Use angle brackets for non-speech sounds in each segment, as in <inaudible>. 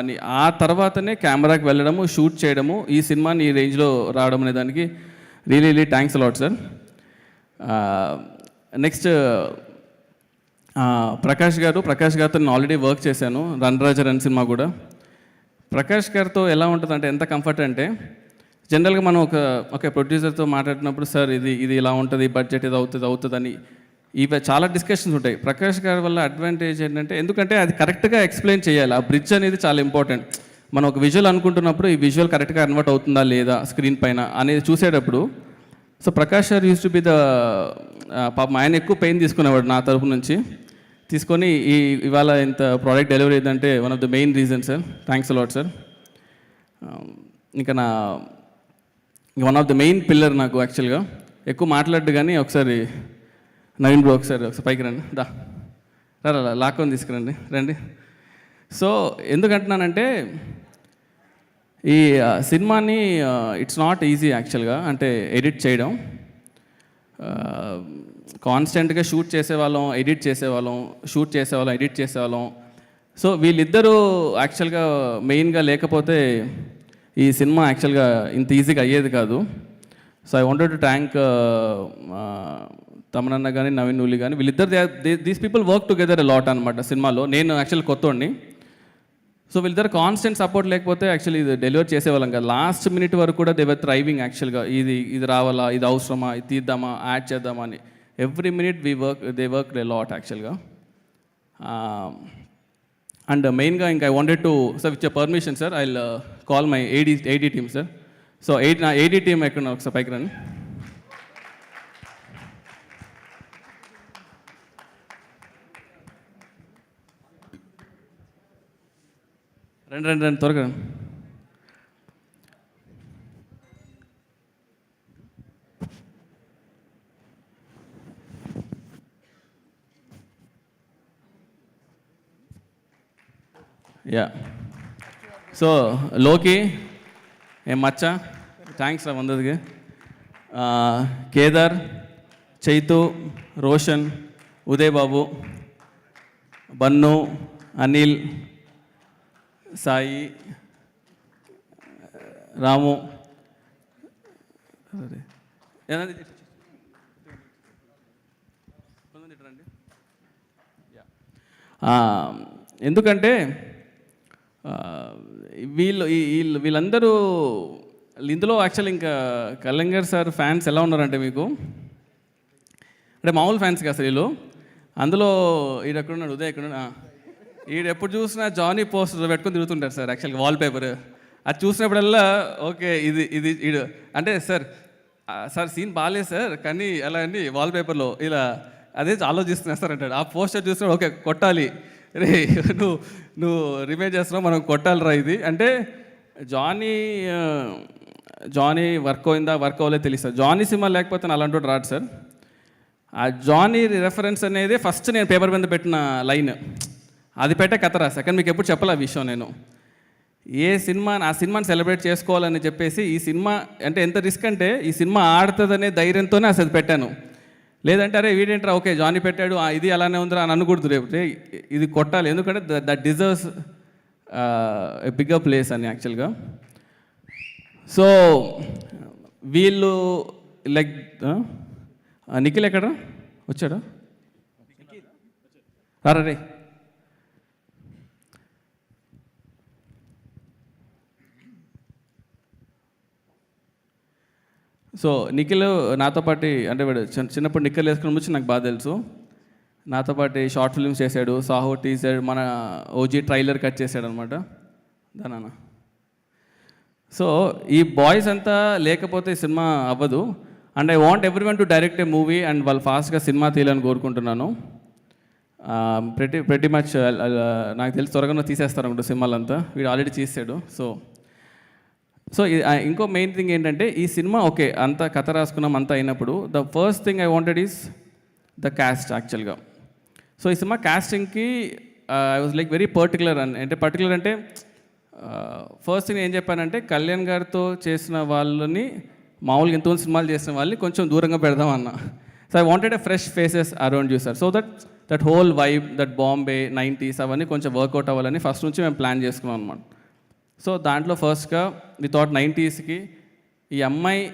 అని ఆ తర్వాతనే కెమెరాకి వెళ్ళడము షూట్ చేయడము ఈ సినిమాని ఈ రేంజ్లో రావడం అనే దానికి really really thanks a lot sir next Prakash garu Prakash గారితో నేను ఆల్రెడీ వర్క్ చేశాను రన్ రాజర్ అని సినిమా కూడా. ప్రకాష్ గారితో ఎలా ఉంటుంది అంటే ఎంత కంఫర్ట్ అంటే జనరల్గా మనం ఒక ఒక ప్రొడ్యూసర్తో మాట్లాడినప్పుడు సార్ ఇది ఇది ఇలా ఉంటుంది బడ్జెట్ ఇది అవుతుంది అవుతుంది అని ఇవి చాలా డిస్కషన్స్ ఉంటాయి. ప్రకాష్ గారి వల్ల అడ్వాంటేజ్ ఏంటంటే ఎందుకంటే అది కరెక్ట్గా ఎక్స్ప్లెయిన్ చేయాలి. ఆ బ్రిడ్జ్ అనేది చాలా ఇంపార్టెంట్ మనం ఒక విజువల్ అనుకుంటున్నప్పుడు ఈ విజువల్ కరెక్ట్గా కన్వర్ట్ అవుతుందా లేదా స్క్రీన్ పైన అనేది చూసేటప్పుడు సో ప్రకాష్ గారు యూస్ టు బి ద పాపం ఆయన ఎక్కువ పెయిన్ తీసుకునేవాడు నా తరపు నుంచి. తీసుకొని ఈ ఇవాళ ఇంత ప్రోడక్ట్ డెలివరీ అయిందంటే one of the main reason sir thanks a lot sir ఇంకా నా one of the main pillar నాకు యాక్చువల్గా ఎక్కువ మాట్లాడ్డు కానీ ఒకసారి నవీన్ బ్రో ఒకసారి ఒకసారి పైకి రండి. దా. రా రా, లాక్కొని తీసుకురండి. రండి. సో ఎందుకంటున్నానంటే ఈ సినిమాని ఇట్స్ నాట్ ఈజీ యాక్చువల్గా అంటే ఎడిట్ చేయడం. కాన్స్టెంట్గా షూట్ చేసేవాళ్ళం ఎడిట్ చేసేవాళ్ళం షూట్ చేసేవాళ్ళం ఎడిట్ చేసేవాళ్ళం. సో వీళ్ళిద్దరూ యాక్చువల్గా మెయిన్గా లేకపోతే ఈ సినిమా యాక్చువల్గా ఇంత ఈజీగా అయ్యేది కాదు. So I wanted to thank తమనన్న కానీ నవీన్ నూలి కానీ వీళ్ళిద్దరు these people work together lot అనమాట సినిమాలో. నేను యాక్చువల్ కొత్తోడిని. సో వీళ్ళిద్దరు కాన్స్టెంట్ సపోర్ట్ లేకపోతే యాక్చువల్లీ ఇది డెలివర్ చేసేవాళ్ళం కదా. లాస్ట్ మినిట్ వరకు కూడా దేవర్ థ్రైవింగ్ యాక్చువల్గా ఇది ఇది రావాలా ఇది అవసరమా ఇది తీద్దామా యాడ్ చేద్దామా అని. Every minute we work they work day lot యాక్చువల్గా అండ్ మెయిన్గా ఇంకా I wanted to sir which permission sir I call my AD AD team sir so eight నా ఏడీ టీమ్ ఎక్కడ ఒకసారి పైకి రండి. రండి రండి రండి త్వరగా రండి యా సో లోకి ఏం మచ్చ థ్యాంక్స్ రా వందదికి కేదార్ చైతు రోషన్ ఉదయ్ బాబు బన్ను అనిల్ సాయి రాము. యా. ఎందుకంటే వీళ్ళు వీళ్ళు వీళ్ళందరూ ఇందులో యాక్చువల్ ఇంకా కలంగర్ సార్ ఫ్యాన్స్ ఎలా ఉన్నారంటే మీకు? అంటే మామూలు ఫ్యాన్స్ కదా అసలు వీళ్ళు. అందులో ఈడు ఎక్కడున్నాడు? ఉదయ్ ఎక్కడ ఈడు ఎప్పుడు చూసినా జానీ పోస్టర్ పెట్టుకొని తిరుగుతుంటారు సార్ యాక్చువల్గా వాల్ పేపర్ అది చూసినప్పుడల్లా ఓకే ఇది ఇది ఈడు. అంటే సార్ సార్ సీన్ బాగాలేదు సార్ కానీ ఎలా అండి వాల్ పేపర్లో ఇలా అదే ఆలోచిస్తున్నా సార్ అంటాడు. ఆ పోస్టర్ చూసినప్పుడు ఓకే కొట్టాలి. రే నువ్వు నువ్వు రిమేజ్ చేస్తున్నావు మనం కొట్టాలిరా ఇది. అంటే జానీ జానీ వర్క్ అయిందా వర్క్ అవ్వలేదు తెలుసు జానీ సినిమా లేకపోతే నా అలాంటి రాడు సార్. ఆ జానీ రెఫరెన్స్ అనేది ఫస్ట్ నేను పేపర్ మీద పెట్టిన లైన్ అది పెట్టే కథ రాసా కానీ మీకు ఎప్పుడు చెప్పలే ఆ విషయం నేను. ఏ సినిమా ఆ సినిమాని సెలబ్రేట్ చేసుకోవాలని చెప్పేసి ఈ సినిమా అంటే ఎంత రిస్క్ అంటే ఈ సినిమా ఆడుతుందనే ధైర్యంతోనే అసలు పెట్టాను. లేదంటే అరే వీడేంట్రా? ఓకే జానీ పెట్టాడు. ఇది అలానే ఉందిరా అని అనకూడదు రేపు. ఇది కొట్టాలి. ఎందుకంటే దట్ డిజర్వ్స్ బిగ్గర్ ప్లేస్ అని యాక్చువల్గా. సో వీళ్ళు లైక్ నిఖిల్ ఎక్కడ వచ్చాడా? రారా రే. సో నిఖిల్ నాతో పాటు అంటే వీడు చిన్న- చిన్నప్పుడు నిఖిల్ వేసుకుని వచ్చి నాకు బాగా తెలుసు. నాతో పాటు షార్ట్ ఫిల్మ్స్ చేశాడు సాహో టీజర్ మన ఓజీ ట్రైలర్ కట్ చేశాడు అనమాట దానా సో ఈ బాయ్స్ అంతా లేకపోతే సినిమా అవ్వదు. And I want every one to direct a movie and వాళ్ళు ఫాస్ట్గా సినిమా తీయాలని కోరుకుంటున్నాను. ప్రతి ప్రతి మచ్ నాకు తెలిసి త్వరగా తీసేస్తారు అనుకుంటా సినిమాలంతా. వీడు ఆల్రెడీ తీసాడు సో సో ఇంకో మెయిన్ థింగ్ ఏంటంటే ఈ సినిమా ఓకే అంత కథ రాసుకున్నాం అంతా అయినప్పుడు. The first thing I wanted is the cast యాక్చువల్గా సో ఈ సినిమా క్యాస్టింగ్కి I was like very particular అని అంటే పర్టికులర్ అంటే ఫస్ట్ థింగ్ ఏం చెప్పానంటే కళ్యాణ్ గారితో చేసిన వాళ్ళని మామూలుగా ఎంతో సినిమాలు చేసిన వాళ్ళని కొంచెం దూరంగా పెడదాం అన్న. So I wanted a fresh faces around you sir so that that whole vibe that Bombay nineties అవన్నీ కొంచెం వర్కౌట్ అవ్వాలని ఫస్ట్ నుంచి మేము ప్లాన్ చేసుకున్నాం అనమాట సో దాంట్లో ఫస్ట్గా వితౌట్ నైంటీస్కి ఈ అమ్మాయి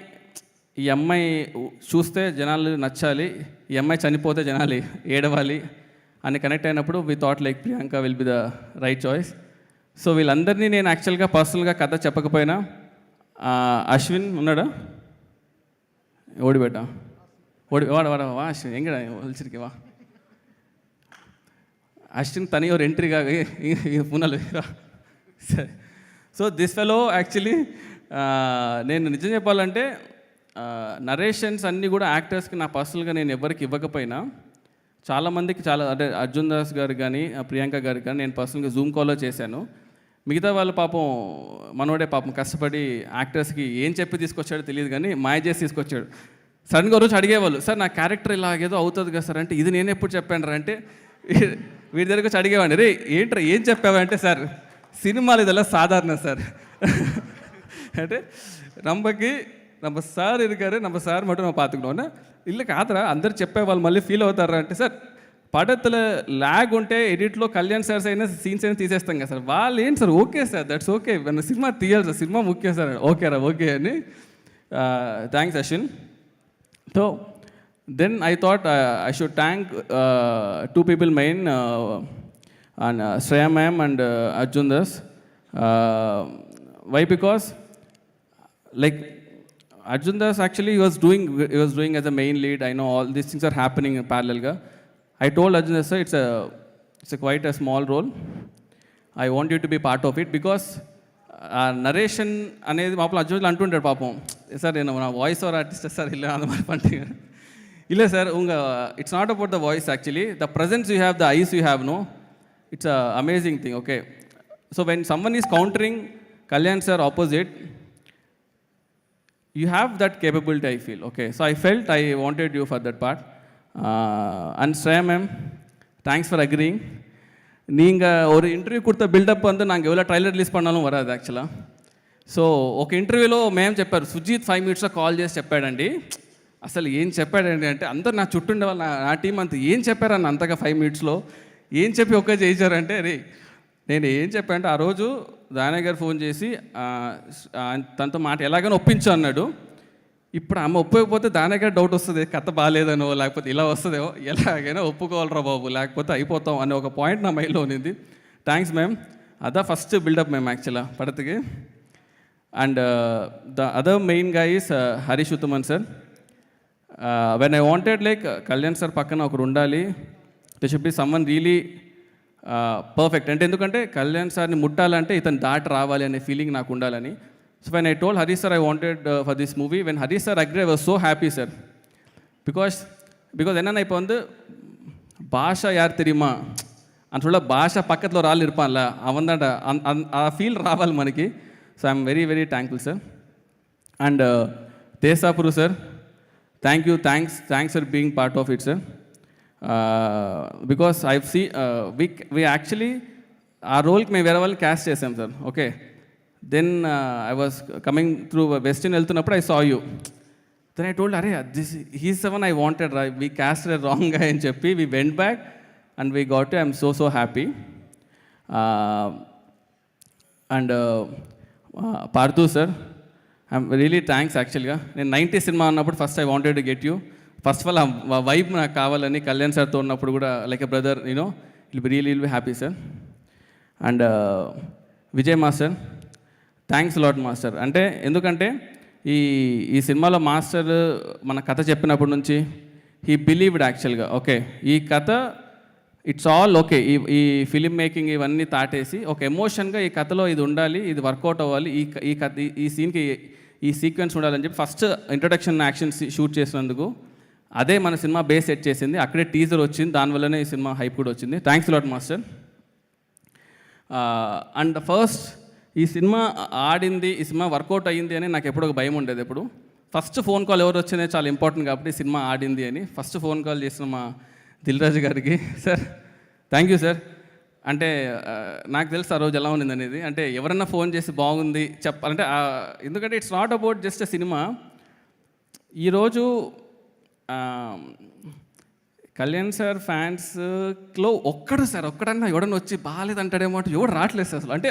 ఈ అమ్మాయి చూస్తే జనాలు నచ్చాలి ఈ అమ్మాయి చనిపోతే జనాలు ఏడవాలి అని కనెక్ట్ అయినప్పుడు we thought like Priyanka will be the right choice so వీళ్ళందరినీ నేను యాక్చువల్గా పర్సనల్గా కథ చెప్పకపోయినా అశ్విన్ ఉన్నాడా? ఓడిబెట్ట ఓడి వాడ వాడ వా అశ్విన్ ఎంగడా ఒలిచిరికి వా. అశ్విన్ తని ஒரு ఎంట్రీగా పునలు సరే. సో దిస్ ఫెలో యాక్చువల్లీ నేను నిజం చెప్పాలంటే నరేషన్స్ అన్నీ కూడా యాక్టర్స్కి నా పర్సనల్గా నేను ఎవరికి ఇవ్వకపోయినా చాలామందికి చాలా అంటే అర్జున్ దాస్ గారు కానీ ప్రియాంక గారు కానీ నేను పర్సనల్గా జూమ్ కాల్లో చేశాను. మిగతా వాళ్ళు పాపం మనోడే పాపం కష్టపడి యాక్టర్స్కి ఏం చెప్పి తీసుకొచ్చాడో తెలియదు కానీ మాయ చేసి తీసుకొచ్చాడు. సడన్గా రోజు అడిగేవాళ్ళు సార్ నా క్యారెక్టర్ ఇలాగేదో అవుతుంది కదా సార్ అంటే ఇది నేను ఎప్పుడు చెప్పాను అంటే వీడి దగ్గర వచ్చి అడిగేవాడిని రే ఏంట్రా ఏం చెప్పావంటే సార్ సినిమాలు இதெல்லாம் సాధారణ సార్ అంటే நமக்கு நம்ம சார் இருக்காரு நம்ம சார் மட்டும் நம்ம பார்த்துக்கணும்னா இல்லை కాదురా అందరు చెప్పే వాళ్ళు మళ్ళీ ఫీల్ అవుతారా అంటే సార్ పడతల ల్యాగ్ ఉంటే ఎడిట్లో కళ్యాణ్ సార్స్ అయినా సీన్స్ అయినా తీసేస్తాం కదా సార్ వాళ్ళు ఏంటి sir okay sir that's okay మన సినిమా తీయాలి సార్ సినిమా ముఖ్యం సార్ ఓకేరా ఓకే అని thanks Ashwin So then I thought uh, I should thank uh, two people main, uh, and uh, Shreya ma'am and uh, Arjun Das. Uh, why? Because like Arjun Das actually he was doing he was doing as a main lead. I know all these things are happening in parallel. Ga. I told Arjun Das sir, it's a it's a quite a small role. I want you to be part of it because ఆ narration అనేది మాపల అర్జున్లు అంటుంటాడు పాపం sir నేను నా voice over artist sir இல்லை அந்த மாதிரி பண்ணிட்டீங்க இல்லை சார் உங்கள் it's not about the voice actually the presence you have the eyes you have no it's a amazing thing okay so when someone is countering Kalyan sir opposite you have that capability i feel okay so i felt i wanted you for that part uh, and Shreya ma'am thanks for agreeing நீங்கள் ஒரு interview கொடுத்த build up வந்து நாங்கள் எவ்வளோ trailer release பண்ணாலும் வராது యాక్చువల్గా so ఒక ఇంటర్వ్యూలో మేము చెప్పారు సుజీత్ ఫైవ్ మినిట్స్లో కాల్ చేసి చెప్పాడండి అసలు ఏం చెప్పాడండి అంటే అందరు నా చుట్టూ ఉండే వాళ్ళు నా- నా టీం అంతా ఏం చెప్పారన్న అంతగా ఫైవ్ మినిట్స్లో ఏం చెప్పి ఒక్క చేయించారంటే రే నేను ఏం చెప్పానంటే ఆ రోజు దానయ్య గారు ఫోన్ చేసి తనతో మాట ఎలాగైనా ఒప్పించు అన్నాడు. ఇప్పుడు ఆమె ఒప్పకపోతే దానయ్య డౌట్ వస్తుంది కథ బాగాలేదనో లేకపోతే ఇలా వస్తుందేమో ఎలాగైనా ఒప్పుకోవాలరా బాబు లేకపోతే అయిపోతాం అనే ఒక పాయింట్ నా మైండ్లో ఉంది థ్యాంక్స్ మ్యామ్ అదా ఫస్ట్ బిల్డప్ మ్యామ్ యాక్చువల్గా పడతకి. అండ్ ద అదర్ మెయిన్గా is Harish Uthaman sir when I wanted like Kalyan sir పక్కన ఒకరు ఉండాలి they should be someone really perfect అంటే ఎందుకంటే కళ్యాణ్ సార్ని ముట్టాలంటే ఇతను దాటి రావాలి అనే ఫీలింగ్ నాకు ఉండాలని so when I told Harish sir I wanted for this movie when Harish sir agree I was so happy sir because because என்னென்னா இப்போ வந்து பாஷா யார் தெரியுமா అని சொல்ல భాష పక్కట్లో రాళ్ళు இருப்பான்ல அவன் தான் ఆ ఫీల్ రావాలి మనకి so I'm very very thankful sir and దేశాపురు sir thank you thanks thanks for being part of it sir because I see we we actually ఆ రోల్కి మేము వేరే వాళ్ళు క్యాస్ట్ చేసాం sir. Okay then I was coming through western వెళ్తున్నప్పుడు I saw you then I told అరే this he seven I wanted రా we cast wrong అని చెప్పి we went back and we got I'm so so happy and Parthu sir I'm really thanks యాక్చువల్గా నేను ninety cinema అన్నప్పుడు first I wanted get you first of all ఆ vibe నాకు కావాలని కళ్యాణ్ సార్తో ఉన్నప్పుడు కూడా like a brother you know will be real will be happy sir and Vijay master thanks lot master అంటే ఎందుకంటే ఈ ఈ సినిమాలో మాస్టర్ మన కథ చెప్పినప్పటి నుంచి హీ బిలీవ్డ్ యాక్చువల్గా ఓకే ఈ కథ ఇట్స్ ఆల్ ఓకే ఈ ఈ ఫిలిం మేకింగ్ ఇవన్నీ తాటేసి ఒక ఎమోషన్గా ఈ కథలో ఇది ఉండాలి ఇది వర్కౌట్ అవ్వాలి ఈ ఈ కథ ఈ- ఈ సీన్కి ఈ సీక్వెన్స్ ఉండాలని చెప్పి ఫస్ట్ ఇంట్రొడక్షన్ యాక్షన్ షూట్ చేసినందుకు అదే మన సినిమా బేస్ సెట్ చేసింది. అక్కడే టీజర్ వచ్చింది. దానివల్లనే ఈ సినిమా హైప్ కూడా వచ్చింది. Thanks lot master. And first ఈ సినిమా ఆడింది ఈ సినిమా వర్కౌట్ అయ్యింది అని నాకు ఎప్పుడు ఒక భయం ఉండేది ఎప్పుడు. ఫస్ట్ ఫోన్ కాల్ ఎవరు వచ్చిందే చాలా ఇంపార్టెంట్ కాబట్టి ఈ సినిమా ఆడింది అని ఫస్ట్ ఫోన్ కాల్ చేసిన మా దిల్రాజు గారికి. <laughs> Sir thank you sir. అంటే నాకు తెలుసు ఆ రోజు ఎలా ఉంది అనేది. అంటే ఎవరన్నా ఫోన్ చేసి బాగుంది చెప్పాలంటే ఎందుకంటే ఇట్స్ నాట్ అబౌట్ జస్ట్ సినిమా ఈరోజు కళ్యాణ్ సార్ ఫ్యాన్స్లో ఒక్కడు సార్ ఒక్కడన్నా ఎవడన్నా వచ్చి బాగాలేదంటాడేమో అంటే ఎవడు రావట్లేదు సార్ అసలు. అంటే